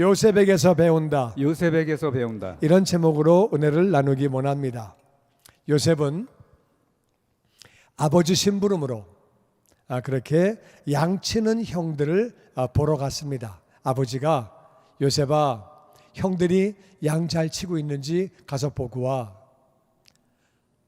요셉에게서 배운다. 요셉에게서 배운다. 이런 제목으로 은혜를 나누기 원합니다. 요셉은 아버지 심부름으로 아, 그렇게 양치는 형들을 아, 보러 갔습니다. 아버지가 요셉아 형들이 양 잘 치고 있는지 가서 보고 와.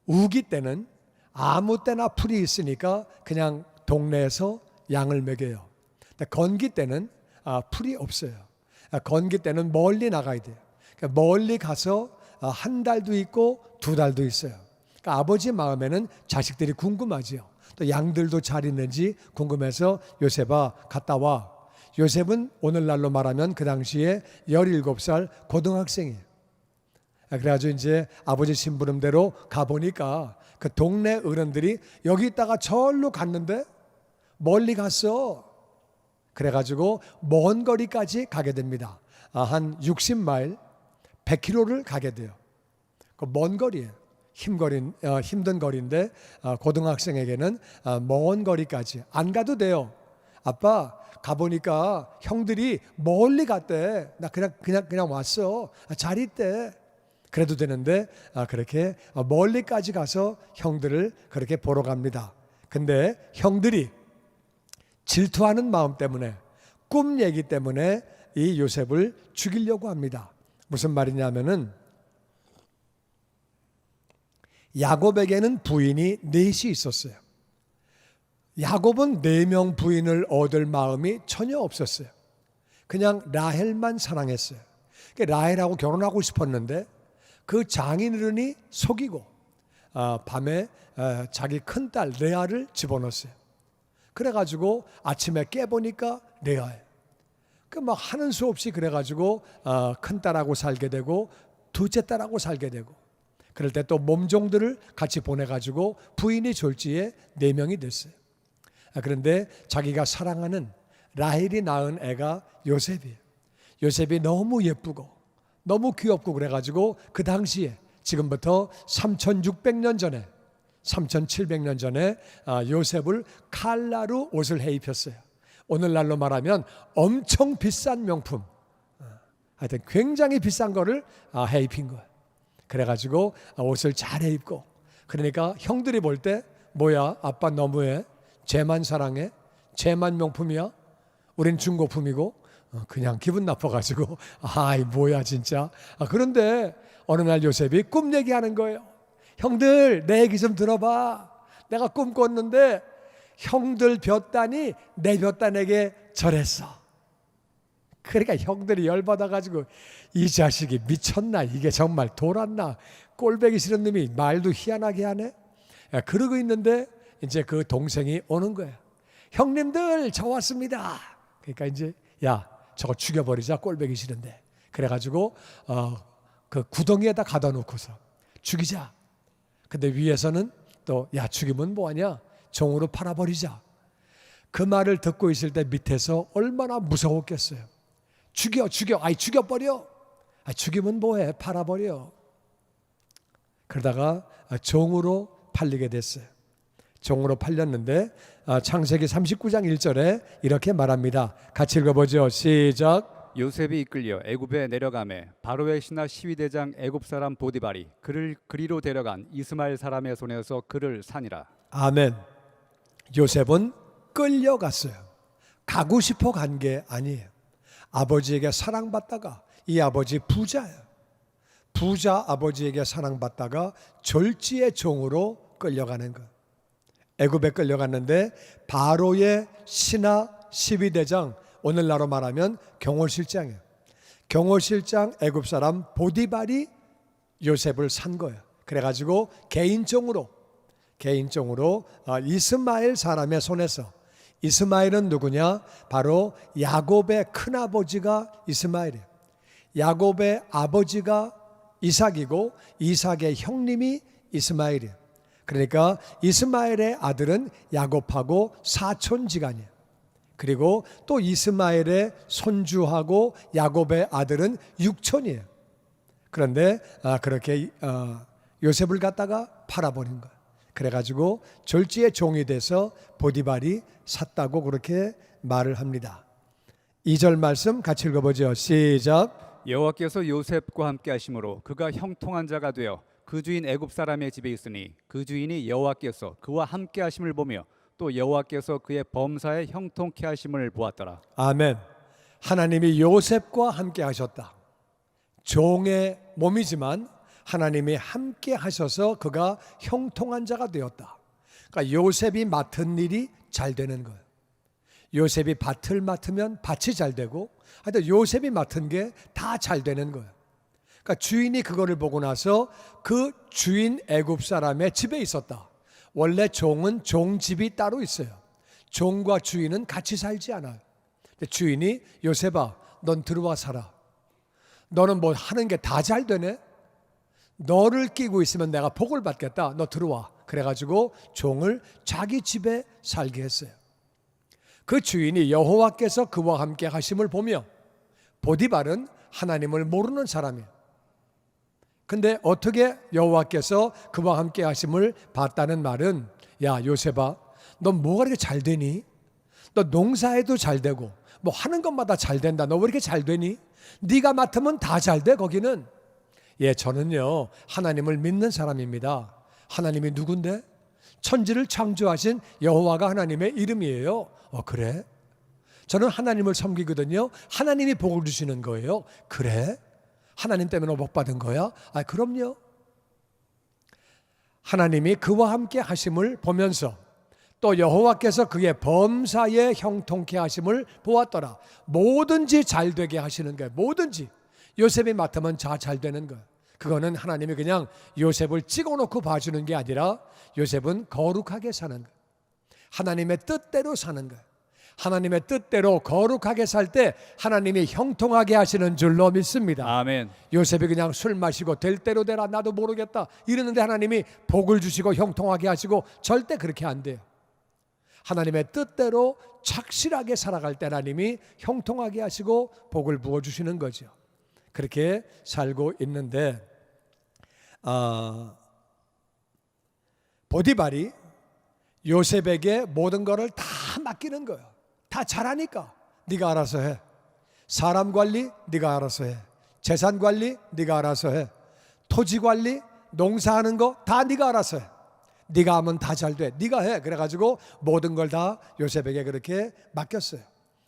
우기 때는 아무 때나 풀이 있으니까 그냥 동네에서 양을 먹여요. 근데 건기 때는 아, 풀이 없어요. 아, 건기 때는 멀리 나가야 돼요. 그러니까 멀리 가서 아, 한 달도 있고 두 달도 있어요. 그러니까 아버지 마음에는 자식들이 궁금하지요. 또 양들도 잘 있는지 궁금해서 요셉아 갔다 와. 요셉은 오늘날로 말하면 그 당시에 17살 고등학생이에요. 아, 그래가지고 이제 아버지 심부름대로 가보니까 그 동네 어른들이 여기 있다가 절로 갔는데 멀리 갔어. 그래가지고 먼 거리까지 가게 됩니다. 아, 한 60마일, 100km를 가게 돼요. 그 먼 거리예요. 힘거리, 어, 힘든 거리인데 어, 고등학생에게는 어, 먼 거리까지 안 가도 돼요. 아빠 가보니까 형들이 멀리 갔대. 나 그냥 그냥 그냥 왔어. 아, 잘 있대. 그래도 되는데 아, 그렇게 어, 멀리까지 가서 형들을 그렇게 보러 갑니다. 근데 형들이 질투하는 마음 때문에 꿈 얘기 때문에 이 요셉을 죽이려고 합니다. 무슨 말이냐면은 야곱에게는 부인이 넷이 있었어요. 야곱은 네 명 부인을 얻을 마음이 전혀 없었어요. 그냥 라헬만 사랑했어요. 그러니까 라헬하고 결혼하고 싶었는데 그 장인어른이 속이고 아, 밤에 아, 자기 큰딸 레아를 집어넣었어요. 그래가지고 아침에 깨보니까 레아예요. 그막 하는 수 없이 그래가지고 어, 큰 딸하고 살게 되고 둘째 딸하고 살게 되고 그럴 때 또 몸종들을 같이 보내가지고 부인이 졸지에 네 명이 됐어요. 아, 그런데 자기가 사랑하는 라헬이 낳은 애가 요셉이에요. 요셉이 너무 예쁘고 너무 귀엽고 그래가지고 그 당시에 지금부터 3,600년 전에 3,700년 전에 아, 요셉을 칼라로 옷을 해 입혔어요. 오늘날로 말하면 엄청 비싼 명품. 어, 하여튼 굉장히 비싼 거를 아, 해 입힌 거예요. 그래가지고 아, 옷을 잘 해 입고 그러니까 형들이 볼 때 뭐야 아빠 너무해 쟤만 사랑해 쟤만 명품이야 우린 중고품이고 어, 그냥 기분 나빠가지고 아이 뭐야 진짜 아, 그런데 어느 날 요셉이 꿈 얘기하는 거예요 형들 내 얘기 좀 들어봐. 내가 꿈 꿨는데 형들 볕단이 내 볕단에게 절했어. 그러니까 형들이 열받아가지고 이 자식이 미쳤나? 이게 정말 돌았나? 꼴배기 싫은 놈이 말도 희한하게 하네? 야, 그러고 있는데 이제 그 동생이 오는 거야. 형님들 저 왔습니다. 그러니까 이제 야 저거 죽여버리자. 꼴배기 싫은데. 그래가지고 어, 그 구덩이에다 가둬 놓고서 죽이자 근데 위에서는 또 야 죽이면 뭐하냐? 종으로 팔아버리자. 그 말을 듣고 있을 때 밑에서 얼마나 무서웠겠어요 죽여 죽여. 아이 죽여버려 아, 죽이면 뭐해? 팔아버려. 그러다가 종으로 팔리게 됐어요. 종으로 팔렸는데 아, 창세기 39장 1절에 이렇게 말합니다. 같이 읽어보죠. 시작 요셉이 이끌려 애굽에 내려가매 바로의 신하 시위대장 애굽 사람 보디발이 그를 그리로 데려간 이스마엘 사람의 손에서 그를 산이라. 아멘. 요셉은 끌려갔어요. 가고 싶어 간 게 아니에요. 아버지에게 사랑받다가 이 아버지 부자예요. 부자 아버지에게 사랑받다가 졸지의 종으로 끌려가는 것. 애굽에 끌려갔는데 바로의 신하 12대장 오늘날로 말하면 경호실장이에요. 경호실장 애굽 사람 보디발이 요셉을 산 거예요. 그래가지고 개인종으로 개인종으로 아, 이스마엘 사람의 손에서 이스마엘은 누구냐? 바로 야곱의 큰 아버지가 이스마엘이에요. 야곱의 아버지가 이삭이고 이삭의 형님이 이스마엘이에요. 그러니까 이스마엘의 아들은 야곱하고 사촌지간이에요. 그리고 또 이스마엘의 손주하고 야곱의 아들은 육촌이에요. 그런데 아, 그렇게 어, 요셉을 갖다가 팔아버린 거예요. 그래가지고 졸지의 종이 돼서 보디발이 샀다고 그렇게 말을 합니다. 2절 말씀 같이 읽어보죠. 시작. 여호와께서 요셉과 함께 하심으로 그가 형통한 자가 되어 그 주인 애굽 사람의 집에 있으니 그 주인이 여호와께서 그와 함께 하심을 보며 또 여호와께서 그의 범사에 형통케 하심을 보았더라. 아멘. 하나님이 요셉과 함께 하셨다. 종의 몸이지만 하나님이 함께 하셔서 그가 형통한 자가 되었다. 그러니까 요셉이 맡은 일이 잘 되는 거예요. 요셉이 밭을 맡으면 밭이 잘 되고 하여튼 요셉이 맡은 게 다 잘 되는 거예요. 그러니까 주인이 그거를 보고 나서 그 주인 애굽 사람의 집에 있었다. 원래 종은 종 집이 따로 있어요. 종과 주인은 같이 살지 않아요. 주인이 요셉아, 넌 들어와 살아. 너는 뭐 하는 게 다 잘 되네. 너를 끼고 있으면 내가 복을 받겠다. 너 들어와. 그래가지고 종을 자기 집에 살게 했어요. 그 주인이 여호와께서 그와 함께 하심을 보며 보디발은 하나님을 모르는 사람이에요. 근데 어떻게 여호와께서 그와 함께 하심을 봤다는 말은 야 요셉아 너 뭐가 이렇게 잘 되니? 너 농사에도 잘 되고 뭐 하는 것마다 잘 된다. 너 왜 이렇게 잘 되니? 네가 맡으면 다 잘 돼 거기는. 예, 저는요 하나님을 믿는 사람입니다. 하나님이 누군데? 천지를 창조하신 여호와가 하나님의 이름이에요. 어 그래? 저는 하나님을 섬기거든요. 하나님이 복을 주시는 거예요. 그래? 하나님 때문에 복 받은 거야? 아, 그럼요. 하나님이 그와 함께 하심을 보면서 또 여호와께서 그의 범사에 형통케 하심을 보았더라. 뭐든지 잘 되게 하시는 거예요. 뭐든지 요셉이 맡으면 다 잘 되는 거예요. 그거는 하나님이 그냥 요셉을 찍어놓고 봐주는 게 아니라 요셉은 거룩하게 사는 거예요. 하나님의 뜻대로 사는 거예요. 하나님의 뜻대로 거룩하게 살 때 하나님이 형통하게 하시는 줄로 믿습니다. 아멘. 요셉이 그냥 술 마시고 될 대로 되라 나도 모르겠다 이러는데 하나님이 복을 주시고 형통하게 하시고 절대 그렇게 안 돼요. 하나님의 뜻대로 착실하게 살아갈 때 하나님이 형통하게 하시고 복을 부어 주시는 거죠. 그렇게 살고 있는데 아, 보디발이 요셉에게 모든 것을 다 맡기는 거예요. 다 잘하니까 네가 알아서 해. 사람 관리 네가 알아서 해. 재산 관리 네가 알아서 해. 토지 관리, 농사하는 거 다 네가 알아서 해. 네가 하면 다 잘 돼. 네가 해. 그래 가지고 모든 걸 다 요셉에게 그렇게 맡겼어요.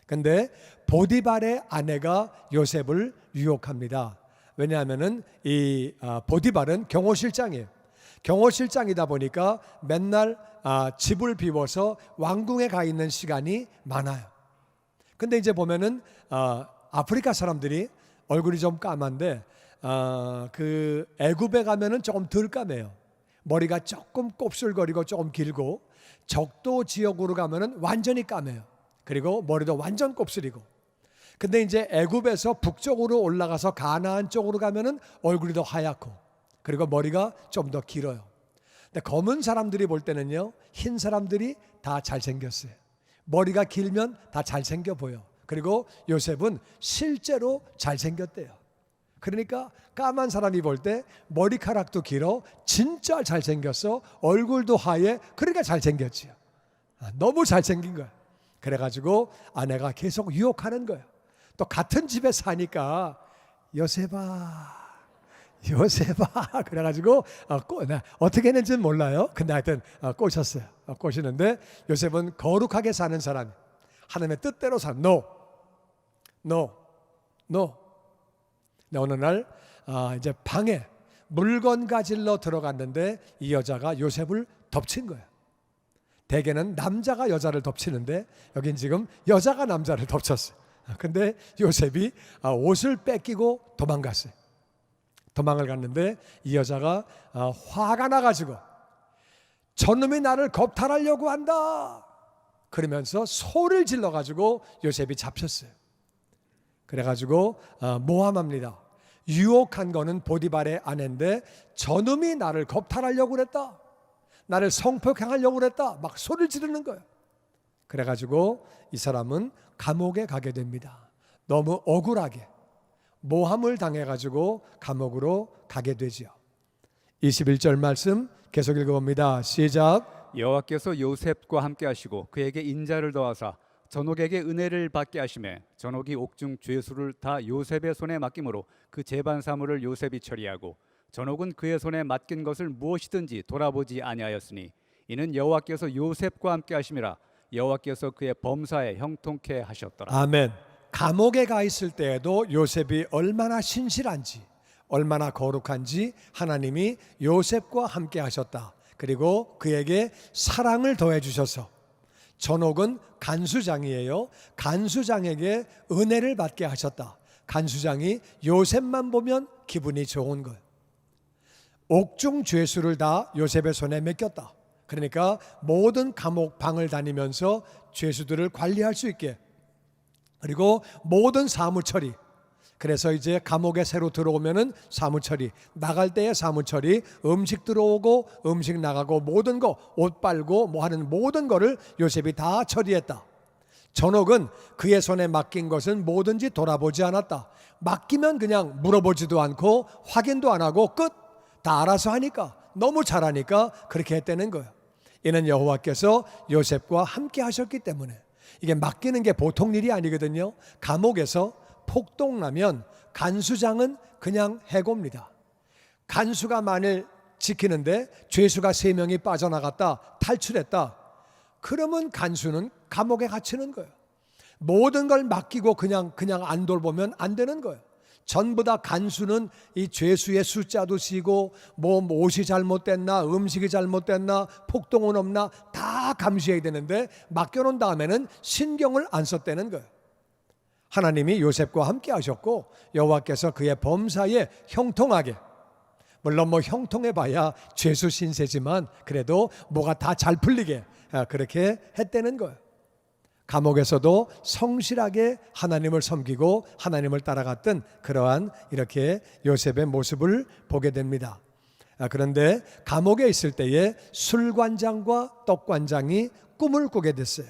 근데 보디발의 아내가 요셉을 유혹합니다. 왜냐하면은 이 아, 보디발은 경호실장이에요. 경호실장이다 보니까 맨날 아, 집을 비워서 왕궁에 가 있는 시간이 많아요. 근데 이제 보면은 아, 아프리카 사람들이 얼굴이 좀 까만데 아, 그 애굽에 가면은 조금 덜 까매요. 머리가 조금 곱슬거리고 조금 길고 적도 지역으로 가면은 완전히 까매요. 그리고 머리도 완전 곱슬이고. 근데 이제 애굽에서 북쪽으로 올라가서 가나안 쪽으로 가면은 얼굴이 더 하얗고 그리고 머리가 좀 더 길어요. 근데 검은 사람들이 볼 때는요, 흰 사람들이 다 잘생겼어요. 머리가 길면 다 잘생겨 보여. 그리고 요셉은 실제로 잘생겼대요. 그러니까 까만 사람이 볼 때 머리카락도 길어 진짜 잘생겼어 얼굴도 하얘 그러니까 잘생겼지요 아, 너무 잘생긴 거야 그래가지고 아내가 계속 유혹하는 거예요 또 같은 집에 사니까 요셉아 요셉아 그래가지고 어, 꼬, 나 어떻게 했는지는 몰라요. 근데 하여튼 어, 꼬셨어요. 어, 꼬시는데 요셉은 거룩하게 사는 사람 하나님의 뜻대로 사는 no. No. No. 근데 어느 날 아, 이제 방에 물건 가질러 들어갔는데 이 여자가 요셉을 덮친 거예요. 대개는 남자가 여자를 덮치는데 여긴 지금 여자가 남자를 덮쳤어요. 아, 근데 요셉이 아, 옷을 뺏기고 도망갔어요. 도망을 갔는데 이 여자가 아, 화가 나가지고 저놈이 나를 겁탈하려고 한다. 그러면서 소를 질러가지고 요셉이 잡혔어요. 그래가지고 어, 모함합니다. 유혹한 거는 보디발의 아내인데 저놈이 나를 겁탈하려고 그랬다. 나를 성폭행하려고 그랬다. 막 소리를 지르는 거예요. 그래가지고 이 사람은 감옥에 가게 됩니다. 너무 억울하게 모함을 당해가지고 감옥으로 가게 되지요. 21절 말씀 계속 읽어봅니다. 시작. 여호와께서 요셉과 함께 하시고 그에게 인자를 더하사 전옥에게 은혜를 받게 하심에 전옥이 옥중 죄수를 다 요셉의 손에 맡김으로 그 재반 사물을 요셉이 처리하고 전옥은 그의 손에 맡긴 것을 무엇이든지 돌아보지 아니하였으니 이는 여호와께서 요셉과 함께 하심이라 여호와께서 그의 범사에 형통케 하셨더라. 아멘. 감옥에 가 있을 때에도 요셉이 얼마나 신실한지, 얼마나 거룩한지 하나님이 요셉과 함께 하셨다. 그리고 그에게 사랑을 더해 주셔서 전옥은 간수장이에요. 간수장에게 은혜를 받게 하셨다. 간수장이 요셉만 보면 기분이 좋은 거예요. 옥중 죄수를 다 요셉의 손에 맡겼다. 그러니까 모든 감옥 방을 다니면서 죄수들을 관리할 수 있게 그리고 모든 사무 처리 그래서 이제 감옥에 새로 들어오면은 사무 처리 나갈 때의 사무 처리 음식 들어오고 음식 나가고 모든 거 옷 빨고 뭐 하는 모든 거를 요셉이 다 처리했다. 전옥은 그의 손에 맡긴 것은 뭐든지 돌아보지 않았다. 맡기면 그냥 물어보지도 않고 확인도 안 하고 끝. 다 알아서 하니까 너무 잘하니까 그렇게 했다는 거예요. 이는 여호와께서 요셉과 함께 하셨기 때문에 이게 맡기는 게 보통 일이 아니거든요. 감옥에서 폭동 나면 간수장은 그냥 해고입니다. 간수가 만일 지키는데 죄수가 세 명이 빠져나갔다 탈출했다. 그러면 간수는 감옥에 갇히는 거예요. 모든 걸 맡기고 그냥 그냥 안 돌보면 안 되는 거예요. 전부 다 간수는 이 죄수의 숫자도 시고 뭐 옷이 잘못됐나 음식이 잘못됐나 폭동은 없나 다 감시해야 되는데 맡겨놓은 다음에는 신경을 안 썼다는 거예요. 하나님이 요셉과 함께 하셨고 여호와께서 그의 범사에 형통하게 물론 뭐 형통해 봐야 죄수 신세지만 그래도 뭐가 다 잘 풀리게 아, 그렇게 했다는 거예요. 감옥에서도 성실하게 하나님을 섬기고 하나님을 따라갔던 그러한 이렇게 요셉의 모습을 보게 됩니다. 아, 그런데 감옥에 있을 때에 술관장과 떡관장이 꿈을 꾸게 됐어요.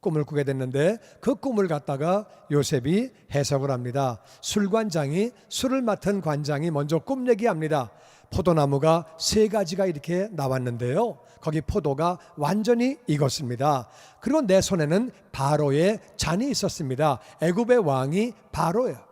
꿈을 꾸게 됐는데 그 꿈을 갖다가 요셉이 해석을 합니다. 술관장이 술을 맡은 관장이 먼저 꿈 얘기합니다. 포도나무가 세 가지가 이렇게 나왔는데요. 거기 포도가 완전히 익었습니다. 그리고 내 손에는 바로의 잔이 있었습니다. 애굽의 왕이 바로예요.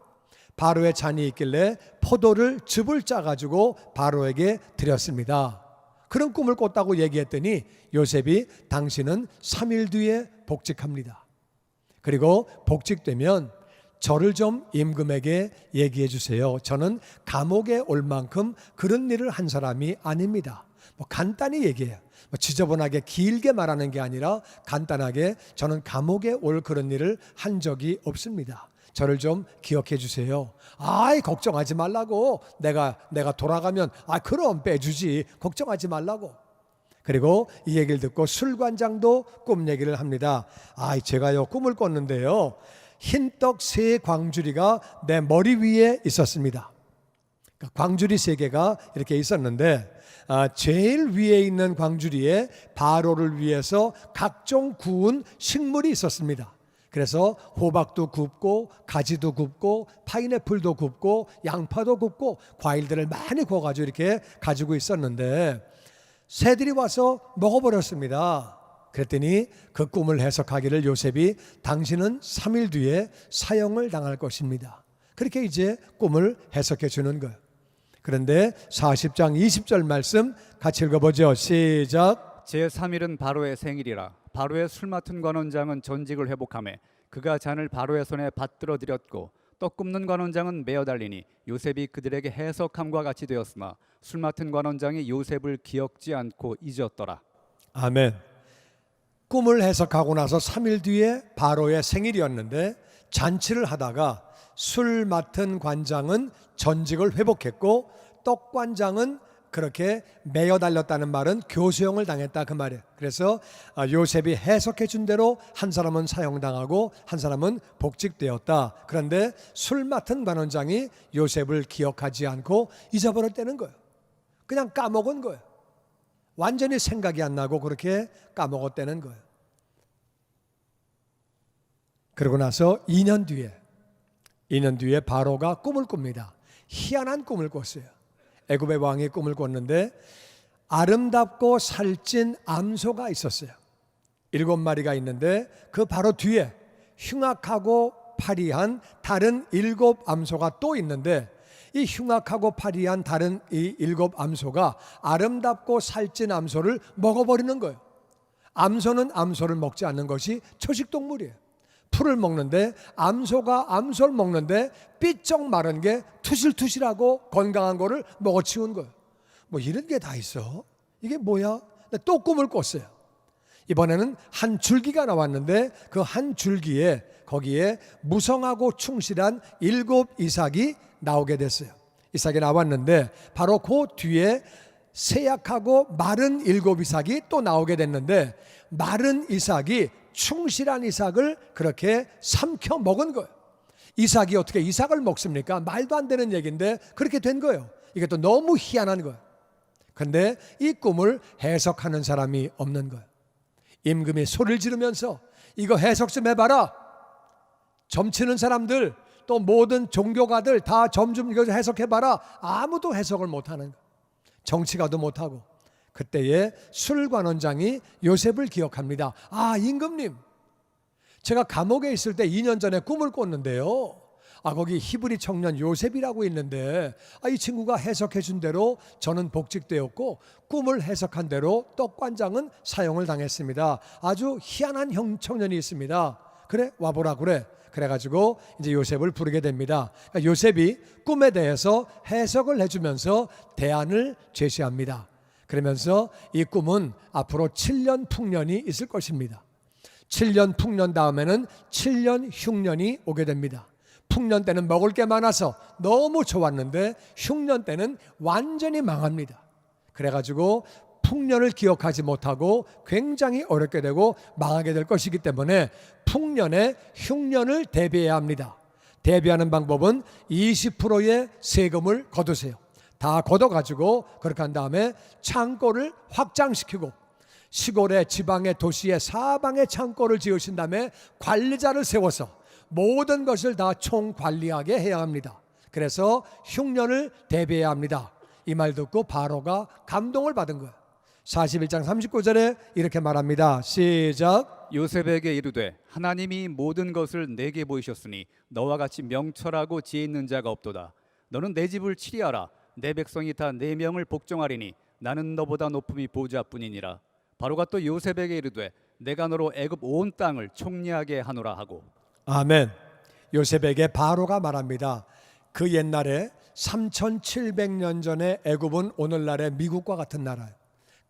바로의 잔이 있길래 포도를 즙을 짜 가지고 바로에게 드렸습니다. 그런 꿈을 꿨다고 얘기했더니 요셉이 당신은 3일 뒤에 복직합니다. 그리고 복직되면 저를 좀 임금에게 얘기해 주세요. 저는 감옥에 올 만큼 그런 일을 한 사람이 아닙니다. 뭐 간단히 얘기해요. 뭐 지저분하게 길게 말하는 게 아니라 간단하게 저는 감옥에 올 그런 일을 한 적이 없습니다. 저를 좀 기억해 주세요. 아이 걱정하지 말라고. 내가 내가 돌아가면 아 그럼 빼주지. 걱정하지 말라고. 그리고 이 얘기를 듣고 술관장도 꿈 얘기를 합니다. 아, 제가요 꿈을 꿨는데요. 흰 떡 세 광주리가 내 머리 위에 있었습니다. 그러니까 광주리 세 개가 이렇게 있었는데 아, 제일 위에 있는 광주리에 바로를 위해서 각종 구운 식물이 있었습니다. 그래서 호박도 굽고 가지도 굽고 파인애플도 굽고 양파도 굽고 과일들을 많이 구워 가지고 이렇게 가지고 있었는데 새들이 와서 먹어버렸습니다. 그랬더니 그 꿈을 해석하기를 요셉이 당신은 3일 뒤에 사형을 당할 것입니다. 그렇게 이제 꿈을 해석해 주는 거예요. 그런데 40장 20절 말씀 같이 읽어보죠. 시작. 제 3일은 바로의 생일이라 바로의 술 맡은 관원장은 전직을 회복함에 그가 잔을 바로의 손에 받들어 드렸고 떡 굽는 관원장은 메어 달리니 요셉이 그들에게 해석함과 같이 되었으나 술 맡은 관원장이 요셉을 기억지 않고 잊었더라. 아멘. 꿈을 해석하고 나서 3일 뒤에 바로의 생일이었는데 잔치를 하다가 술 맡은 관장은 전직을 회복했고 떡 관장은 그렇게 매여 달렸다는 말은 교수형을 당했다 그 말이에요. 그래서 아, 요셉이 해석해 준 대로 한 사람은 사형당하고 한 사람은 복직되었다. 그런데 술 맡은 관원장이 요셉을 기억하지 않고 잊어버렸다는 거예요. 그냥 까먹은 거예요. 완전히 생각이 안 나고 그렇게 까먹었다는 거예요. 그러고 나서 2년 뒤에 2년 뒤에 바로가 꿈을 꿉니다. 희한한 꿈을 꿨어요. 애굽의 왕이 꿈을 꿨는데 아름답고 살찐 암소가 있었어요. 일곱 마리가 있는데 그 바로 뒤에 흉악하고 파리한 다른 일곱 암소가 또 있는데 이 흉악하고 파리한 다른 이 일곱 암소가 아름답고 살찐 암소를 먹어버리는 거예요. 암소는 암소를 먹지 않는 것이 초식 동물이에요. 풀을 먹는데 암소가 암소를 먹는데 삐쩍 마른 게 투실투실하고 건강한 거를 먹어치운 거예요. 뭐 이런 게 다 있어. 이게 뭐야? 또 꿈을 꿨어요. 이번에는 한 줄기가 나왔는데 그 한 줄기에 거기에 무성하고 충실한 일곱 이삭이 나오게 됐어요. 이삭이 나왔는데 바로 그 뒤에 세약하고 마른 일곱 이삭이 또 나오게 됐는데 마른 이삭이 충실한 이삭을 그렇게 삼켜 먹은 거예요. 이삭이 어떻게 이삭을 먹습니까? 말도 안 되는 얘기인데 그렇게 된 거예요. 이게 또 너무 희한한 거예요. 근데 이 꿈을 해석하는 사람이 없는 거예요. 임금이 소리를 지르면서 이거 해석 좀 해봐라. 점치는 사람들 또 모든 종교가들 다점좀 이거 해석해봐라. 아무도 해석을 못하는 거예요. 정치가도 못하고 그때에 술관원장이 요셉을 기억합니다. 아 임금님, 제가 감옥에 있을 때 2년 전에 꿈을 꿨는데요. 아 거기 히브리 청년 요셉이라고 있는데 아, 이 친구가 해석해 준 대로 저는 복직되었고 꿈을 해석한 대로 떡관장은 사용을 당했습니다. 아주 희한한 형 청년이 있습니다. 그래 와보라 그래. 그래가지고 이제 요셉을 부르게 됩니다. 그러니까 요셉이 꿈에 대해서 해석을 해주면서 대안을 제시합니다. 그러면서 이 꿈은 앞으로 7년 풍년이 있을 것입니다. 7년 풍년 다음에는 7년 흉년이 오게 됩니다. 풍년 때는 먹을 게 많아서 너무 좋았는데 흉년 때는 완전히 망합니다. 그래가지고 풍년을 기억하지 못하고 굉장히 어렵게 되고 망하게 될 것이기 때문에 풍년에 흉년을 대비해야 합니다. 대비하는 방법은 20%의 세금을 거두세요. 다 걷어가지고 그렇게 한 다음에 창고를 확장시키고 시골의 지방의 도시의 사방에 창고를 지으신 다음에 관리자를 세워서 모든 것을 다 총관리하게 해야 합니다. 그래서 흉년을 대비해야 합니다. 이 말 듣고 바로가 감동을 받은 거예요. 41장 39절에 이렇게 말합니다. 시작. 요셉에게 이르되 하나님이 모든 것을 내게 보이셨으니 너와 같이 명철하고 지혜 있는 자가 없도다. 너는 내 집을 치리하라. 내 백성이 다내 명을 복종하리니 나는 너보다 높음이 보좌뿐이니라. 바로가 또 요셉에게 이르되 내가 너로 애굽 온 땅을 총리하게 하노라 하고 아멘. 요셉에게 바로가 말합니다. 그 옛날에 3700년 전에 애굽은 오늘날의 미국과 같은 나라예요.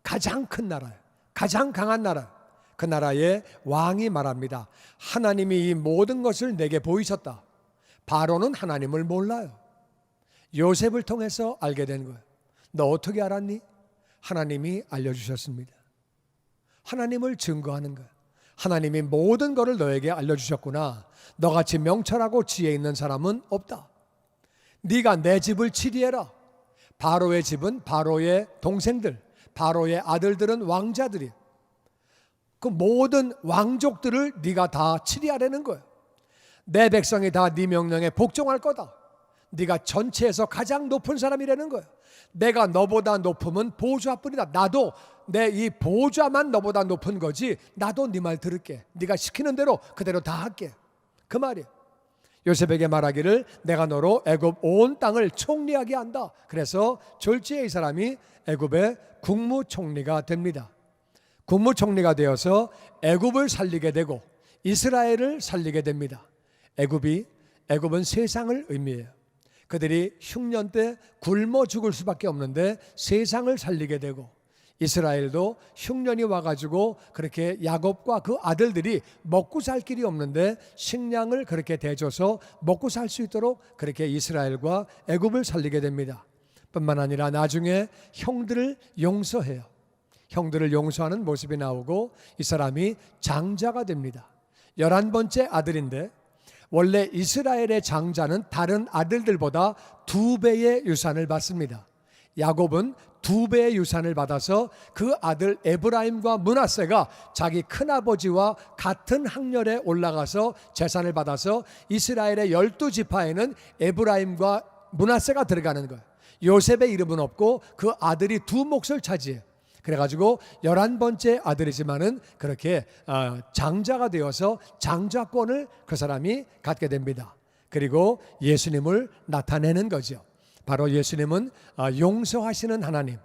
가장 큰 나라예요. 가장 강한 나라. 그 나라의 왕이 말합니다. 하나님이 이 모든 것을 내게 보이셨다. 바로는 하나님을 몰라요. 요셉을 통해서 알게 된 거예요. 너 어떻게 알았니? 하나님이 알려주셨습니다. 하나님을 증거하는 거예요. 하나님이 모든 것을 너에게 알려주셨구나. 너같이 명철하고 지혜 있는 사람은 없다. 네가 내 집을 치리해라. 바로의 집은 바로의 동생들, 바로의 아들들은 왕자들이. 그 모든 왕족들을 네가 다 치리하려는 거예요. 내 백성이 다 네 명령에 복종할 거다. 네가 전체에서 가장 높은 사람이라는 거예요. 내가 너보다 높으면 보좌뿐이다. 나도 내 이 보좌만 너보다 높은 거지. 나도 네 말 들을게. 네가 시키는 대로 그대로 다 할게. 그 말이에요. 요셉에게 말하기를 내가 너로 애굽 온 땅을 총리하게 한다. 그래서 졸지에 이 사람이 애굽의 국무총리가 됩니다. 국무총리가 되어서 애굽을 살리게 되고 이스라엘을 살리게 됩니다. 애굽이 애굽은 세상을 의미해요. 그들이 흉년 때 굶어 죽을 수밖에 없는데 세상을 살리게 되고 이스라엘도 흉년이 와가지고 그렇게 야곱과 그 아들들이 먹고 살 길이 없는데 식량을 그렇게 대줘서 먹고 살 수 있도록 그렇게 이스라엘과 애굽을 살리게 됩니다. 뿐만 아니라 나중에 형들을 용서해요. 형들을 용서하는 모습이 나오고 이 사람이 장자가 됩니다. 열한 번째 아들인데 원래 이스라엘의 장자는 다른 아들들보다 두 배의 유산을 받습니다. 야곱은 두 배의 유산을 받아서 그 아들 에브라임과 문하세가 자기 큰아버지와 같은 학렬에 올라가서 재산을 받아서 이스라엘의 열두 지파에는 에브라임과 문하세가 들어가는 거예요. 요셉의 이름은 없고 그 아들이 두 몫을 차지해요. 그래가지고 열한 번째 아들이지만은 그렇게 어, 장자가 되어서 장자권을 그 사람이 갖게 됩니다. 그리고 예수님을 나타내는 거죠. 바로 예수님은 아, 용서하시는 하나님.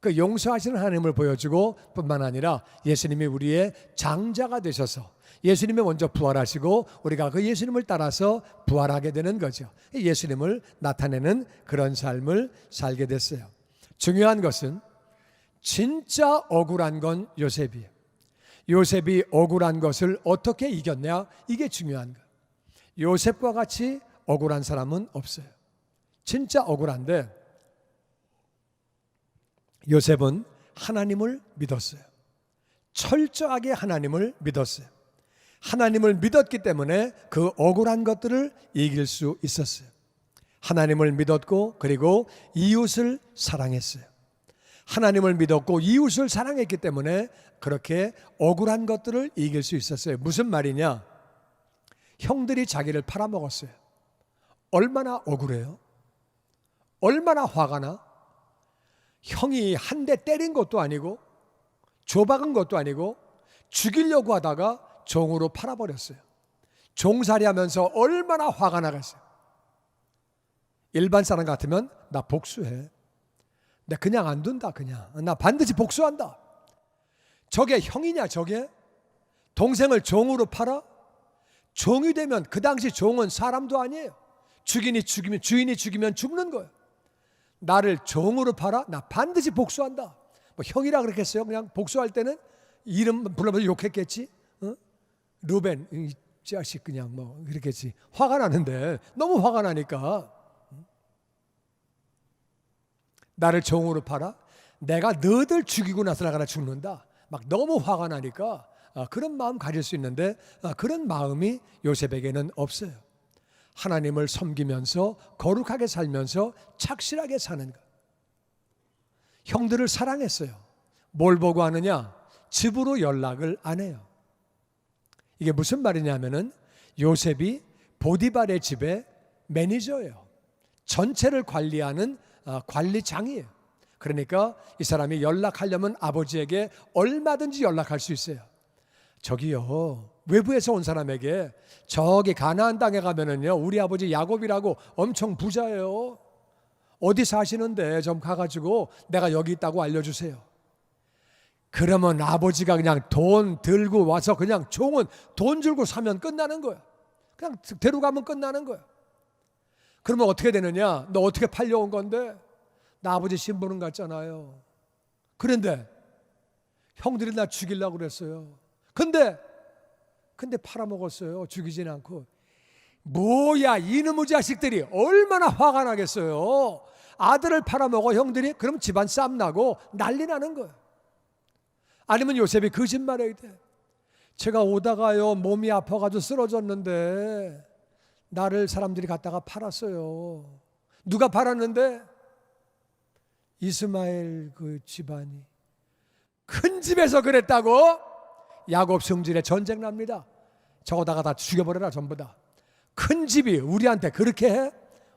그 용서하시는 하나님을 보여주고 뿐만 아니라 예수님이 우리의 장자가 되셔서 예수님이 먼저 부활하시고 우리가 그 예수님을 따라서 부활하게 되는 거죠. 예수님을 나타내는 그런 삶을 살게 됐어요. 중요한 것은 진짜 억울한 건 요셉이에요. 요셉이 억울한 것을 어떻게 이겼냐? 이게 중요한 거예요. 요셉과 같이 억울한 사람은 없어요. 진짜 억울한데 요셉은 하나님을 믿었어요. 철저하게 하나님을 믿었어요. 하나님을 믿었기 때문에 그 억울한 것들을 이길 수 있었어요. 하나님을 믿었고 그리고 이웃을 사랑했어요. 하나님을 믿었고 이웃을 사랑했기 때문에 그렇게 억울한 것들을 이길 수 있었어요. 무슨 말이냐? 형들이 자기를 팔아먹었어요. 얼마나 억울해요? 얼마나 화가 나? 형이 한 대 때린 것도 아니고 조박은 것도 아니고 죽이려고 하다가 종으로 팔아버렸어요. 종살이 하면서 얼마나 화가 나겠어요. 일반 사람 같으면 나 복수해. 나 그냥 안 둔다 그냥. 나 반드시 복수한다. 저게 형이냐 저게? 동생을 종으로 팔아? 종이 되면 그 당시 종은 사람도 아니에요. 죽인이 죽이면 주인이 죽이면 죽는 거예요. 나를 종으로 팔아? 나 반드시 복수한다. 뭐 형이라 그랬겠어요? 그냥 복수할 때는 이름 불러서 욕했겠지. 어? 루벤 이 자식 그냥 뭐 그랬겠지. 화가 나는데 너무 화가 나니까 나를 종으로 팔아? 내가 너들 죽이고 나서 나가 나 죽는다. 막 너무 화가 나니까 아, 그런 마음 가질 수 있는데 아, 그런 마음이 요셉에게는 없어요. 하나님을 섬기면서 거룩하게 살면서 착실하게 사는 것. 형들을 사랑했어요. 뭘 보고 하느냐? 집으로 연락을 안 해요. 이게 무슨 말이냐면은 요셉이 보디발의 집의 매니저예요. 전체를 관리하는 아, 관리장이에요. 그러니까 이 사람이 연락하려면 아버지에게 얼마든지 연락할 수 있어요. 저기요 외부에서 온 사람에게 저기 가나안 땅에 가면은요 우리 아버지 야곱이라고 엄청 부자예요. 어디 사시는데 좀 가가지고 내가 여기 있다고 알려주세요. 그러면 아버지가 그냥 돈 들고 와서 그냥 종은 돈 줄고 사면 끝나는 거야. 그냥 데려가면 끝나는 거야. 그러면 어떻게 되느냐? 너 어떻게 팔려온 건데? 나 아버지 신부는 같잖아요. 그런데 형들이 나 죽이려고 그랬어요. 근데 근데 팔아먹었어요. 죽이진 않고. 뭐야 이놈의 자식들이 얼마나 화가 나겠어요. 아들을 팔아먹어 형들이 그럼 집안 싸움 나고 난리 나는 거예요. 아니면 요셉이 거짓말해야 돼. 제가 오다가요 몸이 아파가지고 쓰러졌는데 나를 사람들이 갖다가 팔았어요. 누가 팔았는데 이스마엘 그 집안이 큰 집에서 그랬다고 야곱 성질에 전쟁 납니다. 저거다가 다 죽여버려라 전부 다. 큰 집이 우리한테 그렇게 해?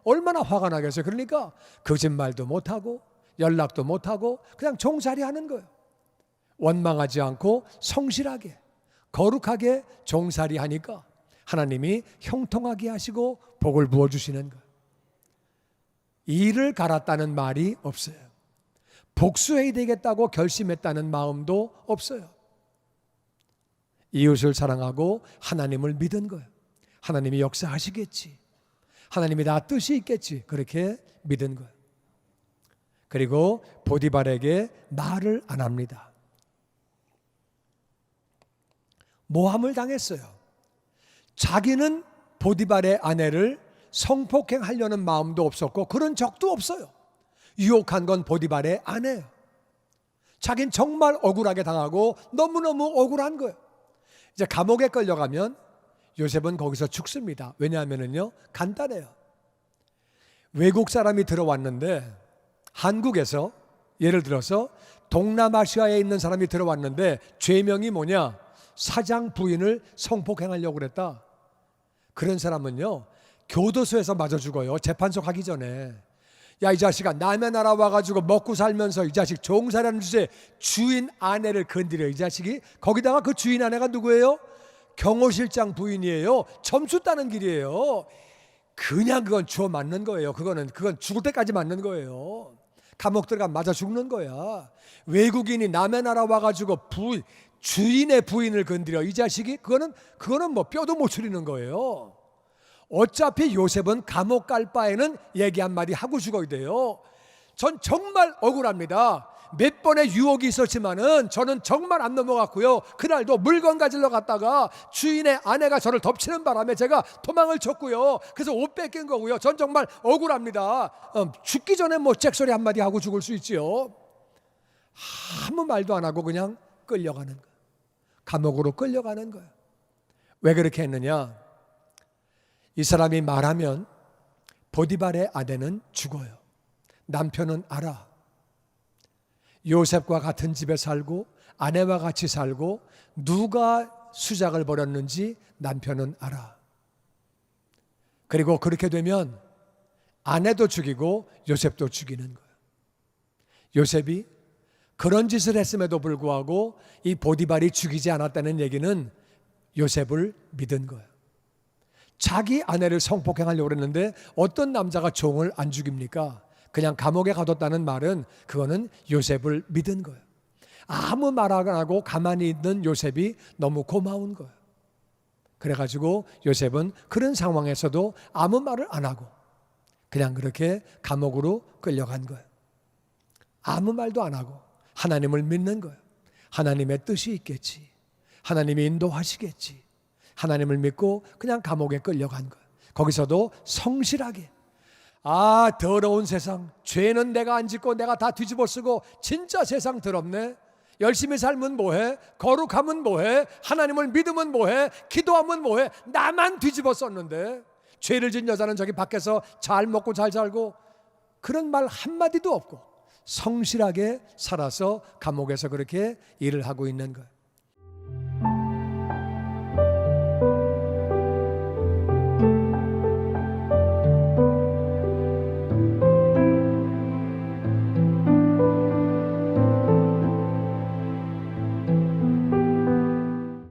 얼마나 화가 나겠어요. 그러니까 거짓말도 못하고 연락도 못하고 그냥 종살이 하는 거예요. 원망하지 않고 성실하게 거룩하게 종살이 하니까 하나님이 형통하게 하시고 복을 부어 주시는 거예요. 이를 갈았다는 말이 없어요. 복수해야 되겠다고 결심했다는 마음도 없어요. 이웃을 사랑하고 하나님을 믿은 거예요. 하나님이 역사하시겠지. 하나님이 다 뜻이 있겠지. 그렇게 믿은 거예요. 그리고 보디발에게 말을 안 합니다. 모함을 당했어요. 자기는 보디발의 아내를 성폭행하려는 마음도 없었고 그런 적도 없어요. 유혹한 건 보디발의 아내예요. 자긴 정말 억울하게 당하고 너무너무 억울한 거예요. 이제 감옥에 끌려가면 요셉은 거기서 죽습니다. 왜냐하면은요 간단해요. 외국 사람이 들어왔는데 한국에서 예를 들어서 동남아시아에 있는 사람이 들어왔는데 죄명이 뭐냐? 사장 부인을 성폭행하려고 그랬다. 그런 사람은요 교도소에서 맞아 죽어요. 재판소 가기 전에 야 이 자식아 남의 나라 와가지고 먹고 살면서 이 자식 종살이라는 주제에 주인 아내를 건드려 이 자식이 거기다가 그 주인 아내가 누구예요? 경호실장 부인이에요. 점수 따는 길이에요. 그냥 그건 주워 맞는 거예요. 그거는 그건 죽을 때까지 맞는 거예요. 감옥 들어가 맞아 죽는 거야. 외국인이 남의 나라 와가지고 부 주인의 부인을 건드려 이 자식이 그거는 그거는 뭐 뼈도 못 추리는 거예요. 어차피 요셉은 감옥 갈 바에는 얘기 한 마디 하고 죽어야 돼요. 전 정말 억울합니다. 몇 번의 유혹이 있었지만은 저는 정말 안 넘어갔고요. 그날도 물건 가지러 갔다가 주인의 아내가 저를 덮치는 바람에 제가 도망을 쳤고요. 그래서 옷 뺏긴 거고요. 전 정말 억울합니다. 어, 죽기 전에 뭐 잭소리 한마디 하고 죽을 수 있지요. 아무 말도 안 하고 그냥 끌려가는 거예요. 감옥으로 끌려가는 거예요. 왜 그렇게 했느냐? 이 사람이 말하면 보디발의 아내는 죽어요. 남편은 알아. 요셉과 같은 집에 살고 아내와 같이 살고 누가 수작을 벌였는지 남편은 알아. 그리고 그렇게 되면 아내도 죽이고 요셉도 죽이는 거예요. 요셉이 그런 짓을 했음에도 불구하고 이 보디발이 죽이지 않았다는 얘기는 요셉을 믿은 거예요. 자기 아내를 성폭행하려고 그랬는데 어떤 남자가 종을 안 죽입니까? 그냥 감옥에 가뒀다는 말은 그거는 요셉을 믿은 거예요. 아무 말 안 하고 가만히 있는 요셉이 너무 고마운 거예요. 그래가지고 요셉은 그런 상황에서도 아무 말을 안 하고 그냥 그렇게 감옥으로 끌려간 거예요. 아무 말도 안 하고 하나님을 믿는 거예요. 하나님의 뜻이 있겠지. 하나님이 인도하시겠지. 하나님을 믿고 그냥 감옥에 끌려간 거예요. 거기서도 성실하게 아 더러운 세상 죄는 내가 안 짓고 내가 다 뒤집어 쓰고 진짜 세상 더럽네 열심히 살면 뭐해 거룩하면 뭐해 하나님을 믿으면 뭐해 기도하면 뭐해 나만 뒤집어 썼는데 죄를 진 여자는 저기 밖에서 잘 먹고 잘 살고 그런 말 한마디도 없고 성실하게 살아서 감옥에서 그렇게 일을 하고 있는 거예요